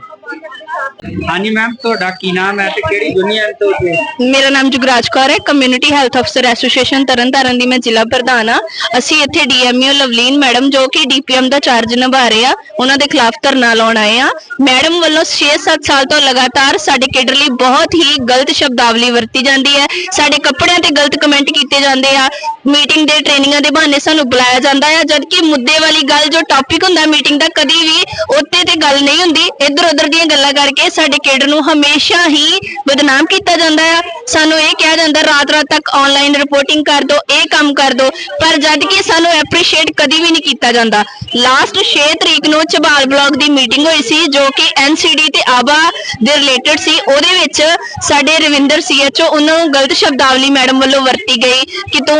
ਹਾਂਜੀ ਮੈਮ ਤੁਹਾਡਾ ਕੀ ਨਾਮ ਹੈ ਤੇ ਕਿਹੜੀ ਯੂਨੀਅਨ ਤੋਂ ਜੇ? ਮੇਰਾ ਨਾਮ ਜੁਗਰਾਜ ਕੌਰ ਹੈ ਕਮਿਊਨਿਟੀ ਹੈਲਥ ਅਫਸਰ ਐਸੋਸੀਏਸ਼ਨ ਤਰਨਤਾਰਨ ਦੀ ਮੈਂ ਜ਼ਿਲ੍ਹਾ ਪ੍ਰਧਾਨ ਆ ਅਸੀਂ ਇੱਥੇ ਡੀਐਮਯੂ ਲਵਲੀਨ ਮੈਡਮ ਜੋ ਕਿ ਡੀਪੀਐਮ ਦਾ ਚਾਰਜ ਨਿਭਾ ਰਹੇ ਆ, ਉਹਨਾਂ ਦੇ ਖਿਲਾਫ ਧਰਨਾ ਲਾਉਣ ਆਏ ਆ। ਮੈਡਮ ਵੱਲੋਂ 6-7 ਸਾਲ ਤੋਂ ਲਗਾਤਾਰ ਸਾਡੇ ਕੇਡਰ ਲਈ ਬਹੁਤ ਹੀ ਗਲਤ ਸ਼ਬਦਾਵਲੀ ਵਰਤੀ ਜਾਂਦੀ ਹੈ। ਸਾਡੇ ਕੱਪੜਿਆਂ ਤੇ ਗਲਤ ਕਮੈਂਟ ਕੀਤੇ ਜਾਂਦੇ ਆ। ਮੀਟਿੰਗ ਦੇ ਟ੍ਰੇਨਿੰਗਾਂ ਦੇ ਬਹਾਨੇ ਸਾਨੂੰ ਬੁਲਾਇਆ ਜਾਂਦਾ ਹੈ ਜਦਕਿ ਮੁੱਦੇ ਵਾਲੀ ਗੱਲ, ਜੋ ਟੌਪਿਕ ਹੁੰਦਾ ਮੀਟਿੰਗ ਦਾ, ਕਦੀ ਵੀ ਉੱਤੇ ਤੇ ਗੱਲ ਨਹੀਂ ਹੁੰਦੀ। ਇੱਧਰ ਉੱਧਰ ਦੀਆਂ ਗੱਲਾਂ ਕਰਕੇ ਸਾਡੇ ਕੇਡਰ ਨੂੰ ਹਮੇਸ਼ਾ ਹੀ ਬਦਨਾਮ ਕੀਤਾ ਜਾਂਦਾ ਆ। ਸਾਨੂੰ ਇਹ ਕਿਹਾ ਜਾਂਦਾ, ਰਾਤ ਰਾਤ ਤੱਕ ਆਨਲਾਈਨ ਰਿਪੋਰਟਿੰਗ ਕਰ ਦਿਓ ਇਹ ਕੰਮ ਕਰ ਦਿਓ ਪਰ ਜਦ ਕਿ ਸਾਨੂੰ ਐਪਰੀਸ਼ੀਏਟ ਕਦੀ ਵੀ ਨਹੀਂ ਕੀਤਾ ਜਾਂਦਾ। ਲਾਸਟ 6 ਤਰੀਕ ਨੂੰ ਝਬਾਲ ਬਲਾਕ ਦੀ ਮੀਟਿੰਗ ਹੋਈ ਸੀ, ਜੋ ਕਿ ਐਨਸੀਡੀ ਤੇ ਆਬਾ ਦੇ ਰਿਲੇਟਡ ਸੀ। ਉਹਦੇ ਵਿੱਚ ਸਾਡੇ ਰਵਿੰਦਰ ਸੀਐਚਓ ਉਹਨਾਂ ਨੂੰ ਗਲਤ ਸ਼ਬਦਾਵਲੀ ਮੈਡਮ ਵੱਲੋਂ ਵਰਤੀ ਗਈ ਕਿ ਤੂੰ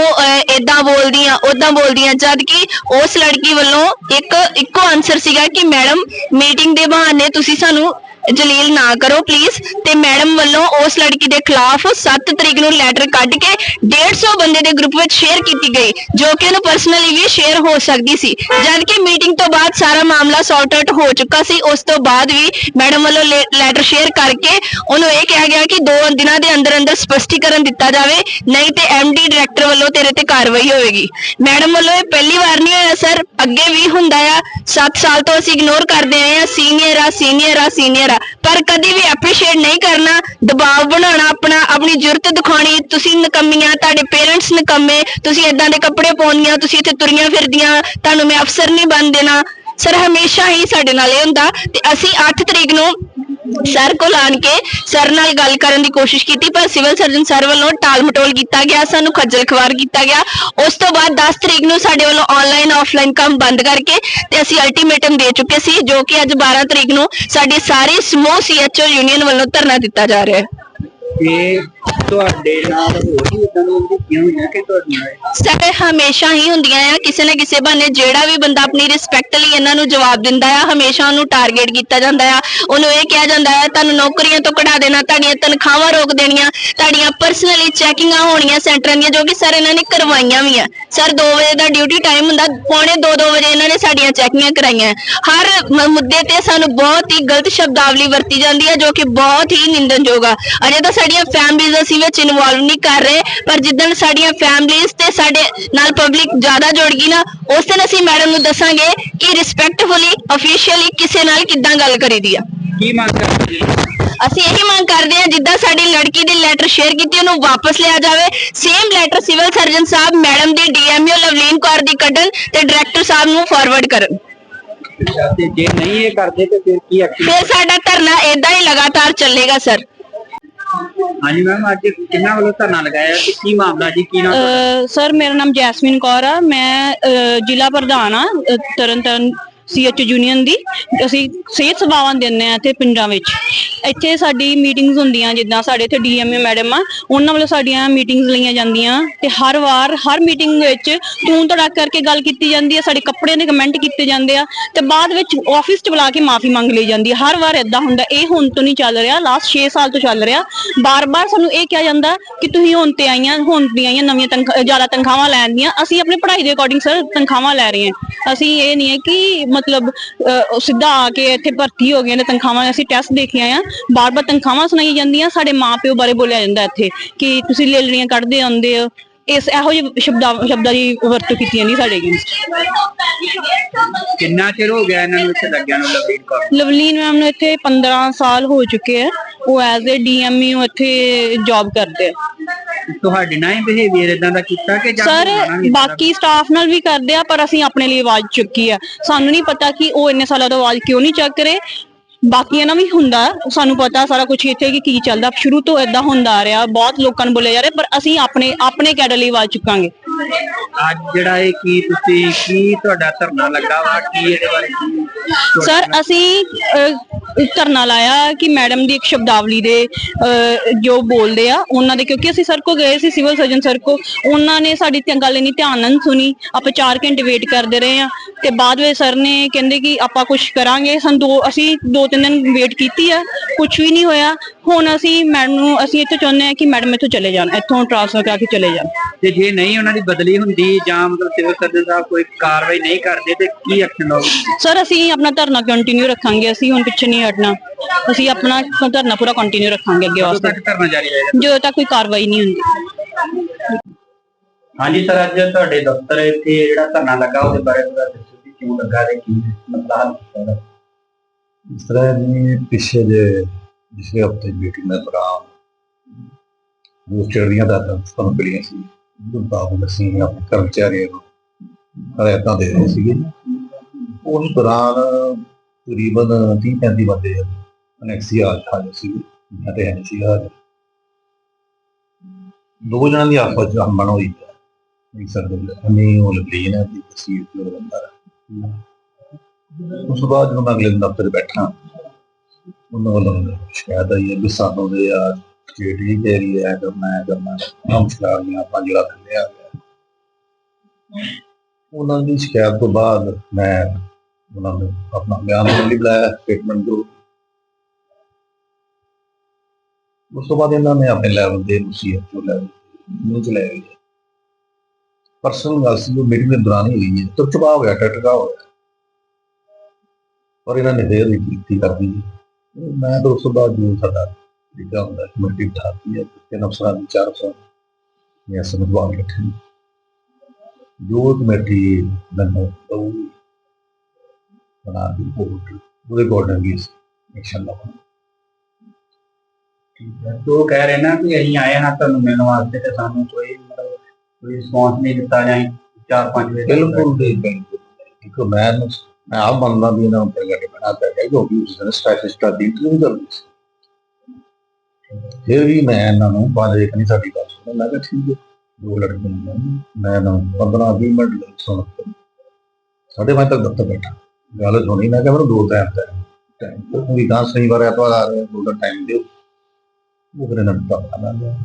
ਇਦਾਂ ਬੋਲਦੀ ਆ ਉਦਾਂ ਬੋਲਦੀ ਆ ਜਦ ਕਿ ਉਸ ਲੜਕੀ ਵੱਲੋਂ ਇੱਕ, ਇੱਕੋ ਆਨਸਰ ਸੀਗਾ ਕਿ ਮੈਡਮ ਮੀਟਿੰਗ ਦੇ ਬਹਾਨੇ ਤੁਸੀਂ ਸਾਨੂੰ ਜਲੀਲ ਨਾ ਕਰੋ ਪਲੀਜ਼ ਤੇ ਮੈਡਮ ਵੱਲੋਂ ਉਸ ਲੜਕੀ ਦੇ ਖਿਲਾਫ 7 ਤਰੀਕ ਨੂੰ ਲੈਟਰ ਕੱਢ ਕੇ 150 ਬੰਦੇ ਦੇ ਗਰੁੱਪ ਵਿੱਚ ਸ਼ੇਅਰ ਕੀਤੀ ਗਈ, ਜੋ ਕਿ ਉਹਨੂੰ ਪਰਸਨਲੀ ਵੀ ਸ਼ੇਅਰ ਹੋ ਸਕਦੀ ਸੀ। ਜਦ ਕਿ ਮੀਟਿੰਗ ਤੋਂ ਬਾਅਦ ਸਾਰਾ ਮਾਮਲਾ ਸੌਰਟ ਆਊਟ ਹੋ ਚੁੱਕਾ ਸੀ, ਉਸ ਤੋਂ ਬਾਅਦ ਵੀ ਮੈਡਮ ਵੱਲੋਂ ਲੈਟਰ ਸ਼ੇਅਰ ਕਰਕੇ ਉਹਨੂੰ ਇਹ ਕਿਹਾ ਗਿਆ ਕਿ ਦੋ ਦਿਨਾਂ ਦੇ ਅੰਦਰ ਅੰਦਰ ਸਪਸ਼ਟੀਕਰਨ ਦਿੱਤਾ ਜਾਵੇ, ਨਹੀਂ ਤੇ ਐਮਡੀ ਡਾਇਰੈਕਟਰ ਵੱਲੋਂ ਤੇਰੇ ਤੇ ਕਾਰਵਾਈ ਹੋਵੇਗੀ। ਮੈਡਮ ਵੱਲੋਂ ਇਹ ਪਹਿਲੀ ਵਾਰ ਨਹੀਂ ਹੋਇਆ ਸਰ ਅੱਗੇ ਵੀ ਹੁੰਦਾ ਆ। 7 ਸਾਲ ਤੋਂ ਅਸੀਂ ਇਗਨੋਰ ਕਰਦੇ ਆਏ ਆ। ਸੀਨੀਅਰ ਆ ਸੀਨੀਅਰ ਆ ਸੀਨੀਅਰ ਆ। ਪਰ ਕਦੀ ਵੀ ਐਪਰੀਸ਼ੀਏਟ ਨਹੀਂ ਕਰਨਾ। ਦਬਾਅ ਬਣਾਉਣਾ ਆਪਣਾ, ਆਪਣੀ ਜ਼ਰੂਰਤ ਦਿਖਾਉਣੀ। ਤੁਸੀਂ ਨਕਮੀਆਂ, ਤੁਹਾਡੇ ਪੇਰੈਂਟਸ ਨਕਮੇ। ਤੁਸੀਂ ਇਦਾਂ ਦੇ ਕੱਪੜੇ ਪਾਉਣੀਆਂ ਤੁਸੀਂ ਇੱਥੇ ਤੁਰੀਆਂ ਫਿਰਦੀਆਂ। ਤੁਹਾਨੂੰ ਮੈਂ ਅਫਸਰ ਨਹੀਂ ਬਣ ਦੇਣਾ। ਸਰ ਹਮੇਸ਼ਾ ਹੀ ਸਾਡੇ ਨਾਲ ਇਹ ਹੁੰਦਾ। ਤੇ ਅਸੀਂ 8 ਤਰੀਕ ਨੂੰ ਸਰ ਕੋਲ ਆਣ ਕੇ ਸਰ ਨਾਲ ਗੱਲ ਕਰਨ ਦੀ ਕੋਸ਼ਿਸ਼ ਕੀਤੀ, ਪਰ ਸਿਵਲ ਸਰਜਨ ਸਰ ਵੱਲੋਂ ਟਾਲ ਕੀਤਾ ਗਿਆ, ਸਾਨੂੰ ਖੱਜਲ ਖਵਾਰ ਕੀਤਾ ਗਿਆ। ਉਸ ਤੋਂ ਬਾਅਦ 10 ਤਰੀਕ ਨੂੰ ਸਾਡੇ ਵੱਲੋਂ ਆਨਲਾਈਨ ਆਫਲਾਈਨ ਕੰਮ ਬੰਦ ਕਰਕੇ ਤੇ ਅਸੀਂ ਅਲਟੀਮੇਟਮ ਦੇ ਚੁੱਕੇ ਸੀ, ਜੋ ਕਿ ਅੱਜ 12 ਤਰੀਕ ਨੂੰ ਸਾਡੇ ਸਾਰੇ ਸਮੂਹ ਸੀਐਚਓ ਯੂਨੀਅਨ ਵੱਲੋਂ ਧਰਨਾ ਦਿੱਤਾ ਜਾ ਰਿਹਾ ਹੈ। ਤੇ ਤੁਹਾਡੇ ਨਾਲ ਹੋਰ ਵੀ ਇਦਾਂ ਦੀਆਂ ਧੀਆਂ ਹੋਈਆਂ ਕਿ ਤੁਹਾਡੀਆਂ ਇਹ? ਸਰ ਹਮੇਸ਼ਾ ਹੀ ਹੁੰਦੀਆਂ ਆ। ਕਿਸੇ ਨਾ ਕਿਸੇ ਬਹਾਨੇ ਜਿਹੜਾ ਵੀ ਬੰਦਾ ਆਪਣੀ ਰਿਸਪੈਕਟ ਲਈ ਇਹਨਾਂ ਨੂੰ ਜਵਾਬ ਦਿੰਦਾ ਆ, ਹਮੇਸ਼ਾ ਉਹਨੂੰ ਟਾਰਗੇਟ ਕੀਤਾ ਜਾਂਦਾ ਆ। ਉਹਨੂੰ ਇਹ ਕਿਹਾ ਜਾਂਦਾ ਆ, ਤੁਹਾਨੂੰ ਨੌਕਰੀਆਂ ਤੋਂ ਕਢਾ ਦੇਣਾ, ਤੁਹਾਡੀਆਂ ਤਨਖਾਹਾਂ ਰੋਕ ਦੇਣੀਆਂ, ਤੁਹਾਡੀਆਂ ਪਰਸਨਲੀ ਚੈਕਿੰਗਾਂ ਹੋਣੀਆਂ ਸੈਂਟਰਾਂ ਦੀਆਂ, ਜੋ ਕਿ ਸਰ ਇਹਨਾਂ ਨੇ ਕਰਵਾਈਆਂ ਵੀ ਆ। ਸਰ 2 ਵਜੇ ਦਾ ਡਿਊਟੀ ਟਾਈਮ ਹੁੰਦਾ, ਪੌਣੇ 2-2 ਵਜੇ ਇਹਨਾਂ ਨੇ ਸਾਡੀਆਂ ਚੈਕਿੰਗਾਂ ਕਰਾਈਆਂ। ਹਰ ਮ- ਮੁੱਦੇ ਤੇ ਸਾਨੂੰ ਬਹੁਤ ਹੀ ਗਲਤ ਸ਼ਬਦਾਵਲੀ ਵਰਤੀ ਜਾਂਦੀ ਹੈ ਜੋ ਕਿ ਬਹੁਤ ਹੀ ਨਿੰਦਣਯੋਗ ਆ। ਅਜੇ ਤਾਂ ਸਾਡੀਆਂ ਫੈਮਲੀਜ਼ ਅਸੀਂ ਵਿੱਚ ਇਨਵੋਲਵ ਨਹੀਂ ਕਰ ਰਹੇ ਪਰ ਜਿੱਦਣ ਸਾਡੀਆਂ ਫੈਮਿਲੀਜ਼ ਤੇ ਸਾਡੇ ਨਾਲ ਪਬਲਿਕ ਜ਼ਿਆਦਾ ਜੁੜ ਗਈ ਨਾ ਉਸ ਦਿਨ ਅਸੀਂ ਮੈਡਮ ਨੂੰ ਦੱਸਾਂਗੇ ਕਿ ਰਿਸਪੈਕਟਫੁਲੀ ਅਫੀਸ਼ੀਅਲੀ ਕਿਸੇ ਨਾਲ ਕਿੱਦਾਂ ਗੱਲ ਕਰੀਦੀ ਆ। ਕੀ ਮੰਗ ਕਰਦੇ ਅਸੀਂ ਇਹੀ ਮੰਗ ਕਰਦੇ ਹਾਂ ਜਿੱਦਾਂ ਸਾਡੀ ਲੜਕੀ ਦੀ ਲੈਟਰ ਸ਼ੇਅਰ ਕੀਤੀ ਉਹਨੂੰ ਵਾਪਸ ਲਿਆ ਜਾਵੇ। ਸੇਮ ਲੈਟਰ ਸਿਵਲ ਸਰਜਨ ਸਾਹਿਬ ਮੈਡਮ ਦੀ ਡੀਐਮਓ ਲਵਲੀਨ ਕੌਰ ਦੀ ਕੱਢਣ ਤੇ ਡਾਇਰੈਕਟਰ ਸਾਹਿਬ ਨੂੰ ਫਾਰਵਰਡ ਕਰਨ। ਤੇ ਜੇ ਨਹੀਂ ਇਹ ਕਰਦੇ ਤੇ ਫਿਰ ਕੀ ਐਕਸ਼ਨ ਫਿਰ ਸਾਡਾ ਧਰਨਾ ਇਦਾਂ ਹੀ ਲਗਾਤਾਰ ਚੱਲੇਗਾ ਸਰ ਹਾਂਜੀ ਮੈਮ ਅੱਜ ਕਿੰਨਾ ਵੱਲੋਂ ਧਰਨਾ ਲਗਾਇਆ ਤੇ ਕੀ ਮਾਮਲਾ ਜੀ? ਕੀ ਨਾਮ ਸਰ ਮੇਰਾ ਨਾਮ ਜੈਸਮੀਨ ਕੌਰ ਆ। ਮੈਂ ਅਹ, ਜ਼ਿਲ੍ਹਾ ਪ੍ਰਧਾਨ ਆ ਅਹ, ਤਰਨਤਾਰਨ ਸੀਐਚ ਯੂਨੀਅਨ ਦੀ, ਅਸੀਂ ਸਿਹਤ ਸੇਵਾਵਾਂ ਦਿੰਦੇ ਆ ਇੱਥੇ ਪਿੰਡਾਂ ਵਿੱਚ। ਇੱਥੇ ਸਾਡੀ ਮੀਟਿੰਗਸ ਹੁੰਦੀਆਂ, ਜਿੱਦਾਂ ਸਾਡੇ ਇੱਥੇ ਡੀਐਮਏ ਮੈਡਮ ਆ, ਉਹਨਾਂ ਵੱਲੋਂ ਸਾਡੀਆਂ ਮੀਟਿੰਗਸ ਲਈਆਂ ਜਾਂਦੀਆਂ ਤੇ ਹਰ ਵਾਰ, ਹਰ ਮੀਟਿੰਗ ਵਿੱਚ ਤੂੰ ਤੜਾਕ ਕਰਕੇ ਗੱਲ ਕੀਤੀ ਜਾਂਦੀ ਹੈ ਸਾਡੇ ਕੱਪੜਿਆਂ ਦੇ ਕਮੈਂਟ ਕੀਤੇ ਜਾਂਦੇ ਆ ਤੇ ਬਾਅਦ ਵਿੱਚ ਆਫਿਸ 'ਚ ਬੁਲਾ ਕੇ ਮਾਫੀ ਮੰਗ ਲਈ ਜਾਂਦੀ ਹੈ ਹਰ ਵਾਰ ਇਦਾਂ ਹੁੰਦਾ, ਇਹ ਹੁਣ ਤੋਂ ਨਹੀਂ ਚੱਲ ਰਿਹਾ ਲਾਸਟ 6 ਸਾਲ ਤੋਂ ਚੱਲ ਰਿਹਾ। ਬਾਰ-ਬਾਰ ਸਾਨੂੰ ਇਹ ਕਿਹਾ ਜਾਂਦਾ ਕਿ ਤੁਸੀਂ ਹੁਣ ਤੇ ਆਈਆਂ, ਹੁਣ ਦੀਆਂ ਆਈਆਂ ਨਵੀਆਂ ਤਨਖਾਹ ਜ਼ਿਆਦਾ ਤਨਖਾਹਾਂ ਲੈਣ ਦੀਆਂ, ਅਸੀਂ ਆਪਣੀ ਪੜ੍ਹਾਈ ਦੇ ਅਕੋਰਡਿੰਗ ਸਰ ਤਨਖਾਹਾਂ ਲੈ ਰਹੇ ਹਾਂ। ਅਸੀਂ ਇਹ ਨਹੀਂ ਹੈ ਕਿ ਮਤਲਬ ਸਿੱਧਾ ਆ ਕੇ ਇੱਥੇ ਭਰਤੀ ਹੋ ਗਏ ਨੇ ਤਨਖਾਹਾਂ। ਅਸੀਂ ਟੈਸਟ ਦੇਖੇ ਆ ਬਾਰ-ਬਾਰ ਤਨਖਾਹਾਂ ਸੁਣਾਈ ਜਾਂਦੀਆਂ। ਸਾਡੇ ਮਾਪਿਓ ਬਾਰੇ ਬੋਲਿਆ ਜਾਂਦਾ ਇੱਥੇ ਕਿ ਤੁਸੀਂ ਲੈ ਲੈਣੀਆਂ ਕੱਢਦੇ ਆਉਂਦੇ ਹੋ। ਇਸ ਇਹੋ ਜਿਹੇ ਸ਼ਬਦਾਂ ਸ਼ਬਦਾਂ ਦੀ ਵਰਤੋਂ ਕੀਤੀ ਜਾਂਦੀ ਸਾਡੇ ਅਗੇਂਸਟ ਕਿੰਨਾ ਚਿਰ ਹੋ ਗਿਆ ਇਹਨਾਂ ਨੂੰ ਇੱਥੇ ਲੱਗਿਆ ਨੂੰ ਲਵਲੀਨ ਕੌਰ? ਲਵਲੀਨ ਮੈਮ ਨੂੰ ਇੱਥੇ 15 ਸਾਲ ਹੋ ਚੁੱਕੇ ਆ। ਉਹ ਐਜ਼ ਅ ਡੀਐਮਯੂ ਇੱਥੇ ਜੌਬ ਕਰਦੇ ਆ। ਤੁਹਾਡੇ ਨਾਲ ਹੀ ਬਿਹੇਵੀਅਰ ਇਦਾਂ ਦਾ ਕੀਤਾ ਕਿ ਜਾਂ ਸਰ ਏਦਾਂ ਦਾ? ਬਾਕੀ ਸਟਾਫ ਨਾਲ ਵੀ ਕਰਦੇ ਆ ਪਰ ਅਸੀਂ ਆਪਣੇ ਲਈ ਆਵਾਜ਼ ਚੁੱਕੀ ਆ। ਸਾਨੂੰ ਨਹੀਂ ਪਤਾ ਕਿ ਉਹ ਇੰਨੇ ਸਾਲਾਂ ਤੋਂ ਆਵਾਜ਼ ਕਿਉਂ ਨਹੀਂ ਚੱਕ ਰਹੇ। ਬਾਕੀਆਂ ਨਾਲ ਵੀ ਹੁੰਦਾ ਸਾਨੂੰ ਪਤਾ ਸਾਰਾ ਕੁਝ ਇੱਥੇ ਕਿ ਕੀ ਚੱਲਦਾ। ਸ਼ੁਰੂ ਤੋਂ ਇਦਾਂ ਹੁੰਦਾ ਆ ਰਿਹਾ ਬਹੁਤ ਲੋਕਾਂ ਨੂੰ ਬੋਲਿਆ ਜਾ ਰਿਹਾ ਪਰ ਅਸੀਂ ਆਪਣੇ ਆਪਣੇ ਕੈਡਰ ਲਈ ਆਵਾਜ਼ ਚੁੱਕਾਂਗੇ। ਅੱਜ ਜਿਹੜਾ ਇਹ ਕੀ ਤੁਸੀਂ ਕੀ ਤੁਹਾਡਾ ਧਰਨਾ ਲੱਗਾ ਵਾ? ਕੀ ਇਹਦੇ ਬਾਰੇ ਕੀ ਸਰ ਅਸੀਂ ਅਹ, ਧਰਨਾ ਲਾਇਆ ਕਿ ਮੈਡਮ ਦੀ ਇੱਕ ਸ਼ਬਦਾਵਲੀ ਦੇ ਅਹ, ਜੋ ਬੋਲਦੇ ਆ ਉਹਨਾਂ ਦੇ ਕਿਉਂਕਿ ਅਸੀਂ ਸਰ ਕੋ ਗਏ ਸੀ ਸਿਵਲ ਸਰਜਨ ਸਰ ਕੋ ਉਹਨਾਂ ਨੇ ਸਾਡੀ ਤੇ ਗੱਲ ਨਹੀਂ ਧਿਆਨ ਨਾਲ ਸੁਣੀ। ਆਪਾਂ 4 ਘੰਟੇ ਵੇਟ ਕਰਦੇ ਰਹੇ ਆ ਤੇ ਬਾਅਦ ਵਿੱਚ ਸਰ ਨੇ ਕਹਿੰਦੇ ਕਿ ਆਪਾਂ ਕੁਝ ਕਰਾਂਗੇ। ਸਾਨੂੰ ਦੋ ਅਸੀਂ ਦੋ ਤਿੰਨ ਦਿਨ ਵੇਟ ਕੀਤੀ ਆ ਕੁਝ ਵੀ ਨਹੀਂ ਹੋਇਆ। ਹੁਣ ਅਸੀਂ ਮੈਡਮ ਨੂੰ ਅਸੀਂ ਇੱਥੇ ਚਾਹੁੰਦੇ ਆ ਕਿ ਮੈਡਮ ਇੱਥੋਂ ਚਲੇ ਜਾਣ ਇੱਥੋਂ ਟ੍ਰਾਂਸਫਰ ਕਰਾ ਕੇ ਚਲੇ ਜਾਣ। ਤੇ ਜੇ ਨਹੀਂ ਉਹਨਾਂ ਦੀ ਬਦਲੀ ਹੁੰਦੀ ਜਾਂ ਮਤਲਬ ਸਿਵਲ ਸਰਜਨ ਸਾਹਿਬ ਕੋਈ ਕਾਰਵਾਈ ਨਹੀਂ ਕਰਦੇ ਤੇ ਕੀ ਐਕਸ਼ਨ ਲਓਗੇ? ਸਰ ਅਸੀਂ ਆਪਣਾ ਧਰਨਾ ਕੰਟੀਨਿਊ ਰੱਖਾਂਗੇ ਅਸੀਂ ਹੁਣ ਪਿੱਛੇ ਨਹੀਂ ਹਟਣਾ। ਅਸੀਂ ਆਪਣਾ ਧਰਨਾ ਪੂਰਾ ਕੰਟੀਨਿਊ ਰੱਖਾਂਗੇ ਅੱਗੇ ਵਾਸਤੇ। ਤੱਕ ਧਰਨਾ ਜਾਰੀ ਰਹੇਗਾ। ਜਦੋਂ ਤੱਕ ਕੋਈ ਕਾਰਵਾਈ ਨਹੀਂ ਹੁੰਦੀ। ਹਾਂਜੀ ਸਰ ਅੱਜ ਤੁਹਾਡੇ ਦਫ਼ਤਰ ਇੱਥੇ ਜਿਹੜਾ ਧਰਨਾ ਲੱਗਾ ਉਹਦੇ ਬਾਰੇ ਥੋੜਾ ਦੱਸੋ ਕਿ ਕਿਉਂ ਲੱਗਾ ਤੇ ਕੀ ਮਸਲਾ। ਇਸ ਤਰ੍ਹਾਂ ਦੀ ਪਿੱਛੇ ਜੇ ਪਿਛਲੇ ਹਫ਼ਤੇ ਮੀਟਿੰਗ ਦੇ ਦੌਰਾਨ ਉਹ ਚੜੀਆਂ ਦਾ ਤੁਹਾਨੂੰ ਮਿਲੀਆਂ ਸੀ ਮੁਤਾਬਕ ਅਸੀਂ ਆਪਣੇ ਕਰਮਚਾਰੀਆਂ ਨੂੰ ਹਦਾਇਤਾਂ ਦੇ ਰਹੇ ਸੀਗੇ। ਉਸ ਦੌਰਾਨ ਤਕਰੀਬਨ 30 35 ਬੰਦੇ ਅਨੈਕਸੀ ਆ ਹਾਜ਼ਰ ਸੀ ਮੈਂ ਤੇ ਹੈ ਨਹੀਂ ਸੀ ਹਾਜ਼ਰ ਦੋ ਜਣਾਂ ਦੀ ਆਪਸ ਵਿੱਚ ਅਣਬਣ ਹੋਈ ਹੈ। ਇੱਕ ਸਾਡੇ ਹਮੇ ਉਹ ਲੱਗੀ ਨਾ ਦੀ ਤਸਵੀਰ ਜੋ ਬੰਦਾ ਉਸ ਤੋਂ ਬਾਅਦ ਜਦੋਂ ਮੈਂ ਅਗਲੇ ਦਿਨ ਦਫ਼ਤਰ ਬੈਠਾ ਉਹਨਾਂ ਵੱਲੋਂ ਸ਼ਿਕਾਇਤ ਆਈ ਹੈ ਵੀ ਸਾਨੂੰ ਦੇ ਆ ਜਿਹੜੀ ਤੇਰੀ ਹੈ ਕਰਨਾ ਹੈ ਕਰਨਾ। ਹਮ ਸ਼ਿਕਾਰੀਆਂ ਆਪਾਂ ਜਿਹੜਾ ਥੱਲੇ ਆ ਗਿਆ। ਉਹਨਾਂ ਦੀ ਸ਼ਿਕਾਇਤ ਤੋਂ ਬਾਅਦ ਮੈਂ ਉਹਨਾਂ ਨੂੰ ਆਪਣਾ ਬਿਆਨ ਦੇਣ ਲਈ ਬੁਲਾਇਆ ਸਟੇਟਮੈਂਟ ਦੋ ਉਸ ਤੋਂ ਬਾਅਦ ਇਹਨਾਂ ਨੇ ਆਪਣੇ ਲੈਵਲ ਦੇ ਮੁਸੀਬਤ ਤੋਂ ਲੈਵਲ ਨੂੰ ਚਲੇ ਗਏ ਪਰਸਨਲ ਗੱਲ ਸੀ, ਉਹ ਮੀਟਿੰਗ ਦੇ ਦੌਰਾਨ ਹੀ ਹੋਈ ਹੈ। ਤਾਂ ਚੁਪਾ ਹੋ ਗਿਆ ਟਟਕਾ ਹੋ ਪਰ ਇਹਨਾਂ ਨੇ ਫੇਰ ਵੀ ਕੀਤੀ ਕਰਦੀ। ਮੈਂ ਤਾਂ ਉਸ ਤੋਂ ਬਾਅਦ ਜੋ ਸਾਡਾ ਤਰੀਕਾ ਹੁੰਦਾ ਕਮੇਟੀ ਬਿਠਾਤੀ ਹੈ ਤਿੰਨ ਅਫਸਰਾਂ ਦੀ ਚਾਰ ਅਫਸਰਾਂ ਦੀ ਇਹ ਸਮਝਵਾ ਰੱਖੀ ਜੋ ਕਮੇਟੀ ਮੈਨੂੰ ਦਊਗੀ ਬਣਾ ਦੀ ਰਿਪੋਰਟ ਉਹਦੇ ਅਕੋਰਡਿੰਗ ਹੀ ਐਕਸ਼ਨ ਲਵਾਂਗੇ। ਠੀਕ ਹੈ ਤੇ ਉਹ ਕਹਿ ਰਹੇ ਨਾ ਕਿ ਅਸੀਂ ਆਏ ਹਾਂ ਤੁਹਾਨੂੰ ਮਿਲਣ ਵਾਸਤੇ ਤੇ ਸਾਨੂੰ ਕੋਈ ਮਤਲਬ ਕੋਈ ਰਿਸਪੌਂਸ ਨਹੀਂ ਦਿੱਤਾ ਜਾਏ ਚਾਰ ਪੰਜ ਵਜੇ। ਬਿਲਕੁਲ ਜੀ, ਬਿਲਕੁਲ। ਇੱਕ ਮੈਂ ਮੈਂ ਆਪ ਮੰਨਦਾ ਵੀ ਇਹਨਾਂ ਨੂੰ ਪ੍ਰਗਟ ਬਣਾ ਹੈ ਕਿਉਂਕਿ ਉਸ ਦਿਨ ਸਟੈਟਿਸਟਾ ਦੀ ਇੰਟਰਵਿਊ ਕਰਨੀ ਸੀ। ਫਿਰ ਵੀ ਮੈਂ ਇਹਨਾਂ ਨੂੰ ਬਾਅਦ ਇੱਕ ਨਹੀਂ ਸਾਡੀ ਗੱਲ ਸੁਣੋ। ਮੈਂ ਕਿਹਾ, ਠੀਕ ਹੈ। ਦੋ ਲੜਕੇ ਨੇ ਮੈਂ ਇਹਨਾਂ 15 20 ਮਿੰਟ ਸੁਣ ਸਾਡੇ ਮੈਂ ਤੱਕ ਦਫ਼ਤਰ ਬੈਠਾ। ਗੱਲ ਸੁਣੀ, ਮੈਂ ਕਿਹਾ, ਮੈਨੂੰ ਦੋ ਟਾਈਮ ਦਾ ਟਾਈਮ ਕੋਈ ਗਾਂ ਸ਼ਨੀਵਾਰ ਐਤਵਾਰ ਆ ਰਿਹਾ ਦੋ ਦਾ ਟਾਈਮ ਦਿਓ। ਉਹ ਫਿਰ ਇਹਨਾਂ ਨੂੰ ਪਤਾ ਲੱਗ ਗਿਆ